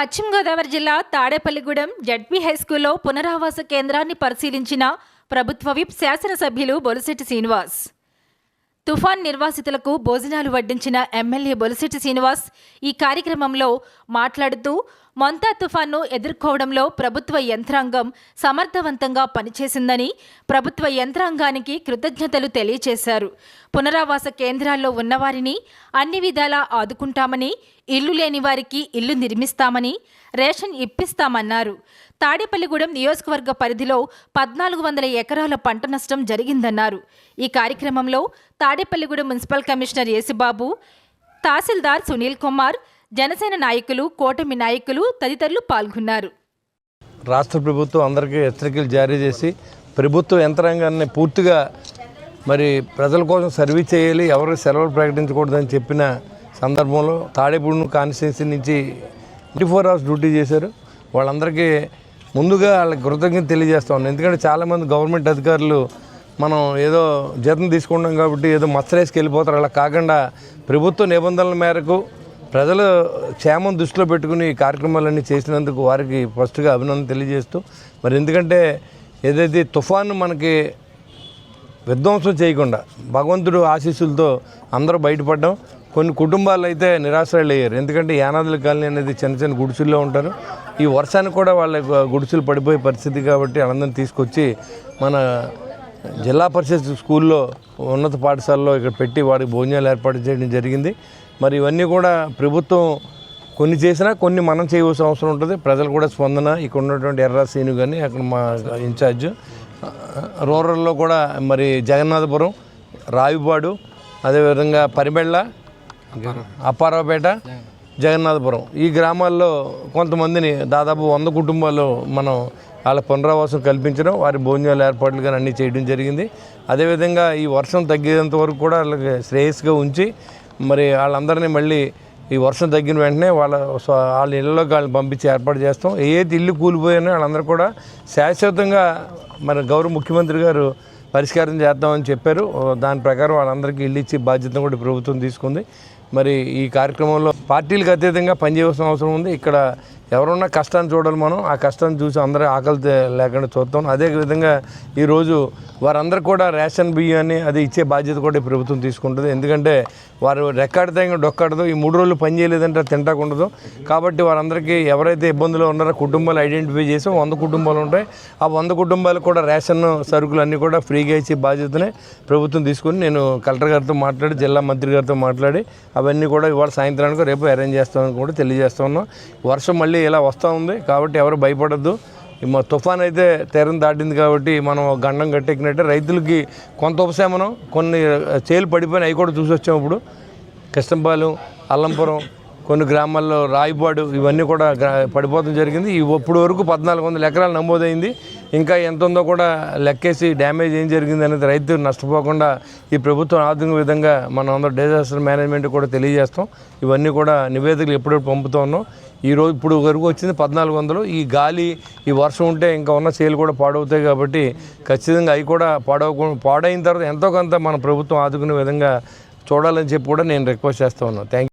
పశ్చిమ గోదావరి జిల్లా తాడేపల్లిగూడెం జడ్పీ హైస్కూల్లో పునరావాస కేంద్రాన్ని పరిశీలించిన ప్రభుత్వ విప్ శాసనసభ్యులు బొలిశెట్టి శ్రీనివాస్. తుఫాన్ నిర్వాసితులకు భోజనాలు వడ్డించిన ఎమ్మెల్యే బొలిశెట్టి శ్రీనివాస్ ఈ కార్యక్రమంలో మాట్లాడుతూ మొంతా తుఫాన్ను ఎదుర్కోవడంలో ప్రభుత్వ యంత్రాంగం సమర్థవంతంగా పనిచేసిందని ప్రభుత్వ యంత్రాంగానికి కృతజ్ఞతలు తెలియజేశారు పునరావాస కేంద్రాల్లో ఉన్నవారిని అన్ని విధాలా ఆదుకుంటామని ఇల్లు లేని వారికి ఇల్లు నిర్మిస్తామని రేషన్ ఇప్పిస్తామన్నారు. తాడేపల్లిగూడెం నియోజకవర్గ పరిధిలో పద్నాలుగు వందల ఎకరాల పంట నష్టం జరిగిందన్నారు. ఈ కార్యక్రమంలో తాడేపల్లిగూడెం మున్సిపల్ కమిషనర్ యేసుబాబు తహసీల్దార్ సునీల్ కుమార్ జనసేన నాయకులు కూటమి నాయకులు తదితరులు పాల్గొన్నారు. రాష్ట్ర ప్రభుత్వం అందరికీ హెచ్చరికలు జారీ చేసి ప్రభుత్వ యంత్రాంగాన్ని పూర్తిగా మరి ప్రజల కోసం సర్వీస్ చేయాలి ఎవరు సెలవులు ప్రకటించకూడదని చెప్పిన సందర్భంలో తాడేపూడి కాన్స్టిట్యున్సీ నుంచి ట్వంటీ ఫోర్ అవర్స్ డ్యూటీ చేశారు. వాళ్ళందరికీ ముందుగా వాళ్ళకి కృతజ్ఞత తెలియజేస్తా ఉన్నాను. ఎందుకంటే చాలామంది గవర్నమెంట్ అధికారులు మనం ఏదో జీతం తీసుకుంటాం కాబట్టి ఏదో మచ్చరేసుకు వెళ్ళిపోతారు. అలా కాకుండా ప్రభుత్వ నిబంధనల మేరకు ప్రజల క్షేమం దృష్టిలో పెట్టుకుని ఈ కార్యక్రమాలన్నీ చేసినందుకు వారికి ఫస్ట్గా అభినందన తెలియజేస్తూ మరి ఎందుకంటే ఏదైతే తుఫాను మనకి విధ్వంసం చేయకుండా భగవంతుడు ఆశీస్సులతో అందరూ బయటపడ్డాం. కొన్ని కుటుంబాలు అయితే నిరాశ్రయాలు అయ్యారు ఎందుకంటే యానాదుల కాలనీ అనేది చిన్న చిన్న గుడిసెల్లో ఉంటారు. ఈ వర్షానికి కూడా వాళ్ళ గుడిసెలు పడిపోయే పరిస్థితి కాబట్టి వాళ్ళందరినీ తీసుకొచ్చి మన జిల్లా పరిషత్ స్కూల్లో ఉన్నత పాఠశాలలో ఇక్కడ పెట్టి వారికి భోజనాలు ఏర్పాటు చేయడం జరిగింది. మరి ఇవన్నీ కూడా ప్రభుత్వం కొన్ని చేసినా కొన్ని మనం చేయవలసిన అవసరం ఉంటుంది. ప్రజలు కూడా స్పందన ఇక్కడ ఉన్నటువంటి ఎర్ర సీను కానీ అక్కడ మా ఇన్ఛార్జ్ రూరల్లో కూడా మరి జగన్నాథపురం రావిపాడు అదేవిధంగా పరిబెళ్ళ అప్పారావుపేట జగన్నాథపురం. ఈ గ్రామాల్లో కొంతమందిని దాదాపు వంద కుటుంబాలు మనం వాళ్ళ పునరావాసం కల్పించడం వారి భోజనాలు ఏర్పాట్లు కానీ అన్నీ చేయడం జరిగింది. అదేవిధంగా ఈ వర్షం తగ్గేంత వరకు కూడా వాళ్ళకి శ్రేయస్గా ఉంచి మరి వాళ్ళందరినీ మళ్ళీ ఈ వర్షం తగ్గిన వెంటనే వాళ్ళ వాళ్ళ ఇళ్ళలోకి వాళ్ళని పంపించి ఏర్పాటు చేస్తాం. ఏది ఇల్లు కూలిపోయినా వాళ్ళందరూ కూడా శాశ్వతంగా మన గౌరవ ముఖ్యమంత్రి గారు పరిష్కారం చేద్దామని చెప్పారు. దాని ప్రకారం వాళ్ళందరికీ ఇల్లు ఇచ్చి బాధ్యతను కూడా ప్రభుత్వం తీసుకుంది. మరి ఈ కార్యక్రమంలో పార్టీలకు అతీతంగా పనిచేయాల్సిన అవసరం ఉంది. ఇక్కడ ఎవరున్నా కష్టాన్ని చూడాలి మనం. ఆ కష్టాన్ని చూసి అందరూ ఆకలి లేకుండా చూద్దాం. అదే విధంగా ఈరోజు వారందరూ కూడా రేషన్ బియ్యాన్ని అది ఇచ్చే బాధ్యత కూడా ఈ ప్రభుత్వం తీసుకుంటుంది. ఎందుకంటే వారు రెక్కాడితే ఇంకా డొక్కాడదు. ఈ మూడు రోజులు పని చేయలేదంటే తింటాకుండదు కాబట్టి వారందరికీ ఎవరైతే ఇబ్బందులు ఉన్నారో కుటుంబాలు ఐడెంటిఫై చేసి వంద కుటుంబాలు ఉంటాయి. ఆ వంద కుటుంబాలకు కూడా రేషన్ సరుకులు అన్నీ కూడా ఫ్రీగా ఇచ్చే బాధ్యతనే ప్రభుత్వం తీసుకుని నేను కలెక్టర్ గారితో మాట్లాడి జిల్లా మంత్రి గారితో మాట్లాడి అవన్నీ కూడా ఇవాళ సాయంత్రానికి రేపు అరేంజ్ చేస్తామని కూడా తెలియజేస్తా ఉన్నాం. వర్షం మళ్ళీ ఇలా వస్తూ ఉంది. కాబట్టి ఎవరు భయపడద్దు. మా తుఫాన్ అయితే తీరం దాటింది కాబట్టి మనం గండం కట్టెక్కినట్టే రైతులకి కొంత ఉపశమనం కొన్ని చేలు పడిపోయిన అవి కూడా చూసి వచ్చాం ఇప్పుడు. కృష్ణపాలెం అల్లంపురం కొన్ని గ్రామాల్లో రాయిపాడు ఇవన్నీ కూడా పడిపోవడం జరిగింది. ఇప్పుడు వరకు పద్నాలుగు వందల ఎకరాలు నమోదైంది. ఇంకా ఎంత ఉందో కూడా లెక్కేసి డ్యామేజ్ ఏం జరిగింది అనేది రైతు నష్టపోకుండా ఈ ప్రభుత్వం ఆర్థిక విధంగా మనం అందరూ డిజాస్టర్ మేనేజ్మెంట్ కూడా తెలియజేస్తాం. ఇవన్నీ కూడా నివేదికలు ఎప్పుడెప్పుడు పంపుతూ ఉన్నాం. ఈ రోజు ఇప్పుడు వరకు వచ్చింది పద్నాలుగు వందలు. ఈ గాలి ఈ వర్షం ఉంటే ఇంకా ఉన్న చేలు కూడా పాడవుతాయి కాబట్టి ఖచ్చితంగా అవి కూడా పాడవ పాడైన తర్వాత ఎంతో కొంత మన ప్రభుత్వం ఆదుకునే విధంగా చూడాలని చెప్పి కూడా నేను రిక్వెస్ట్ చేస్తూ ఉన్నాను థ్యాంక్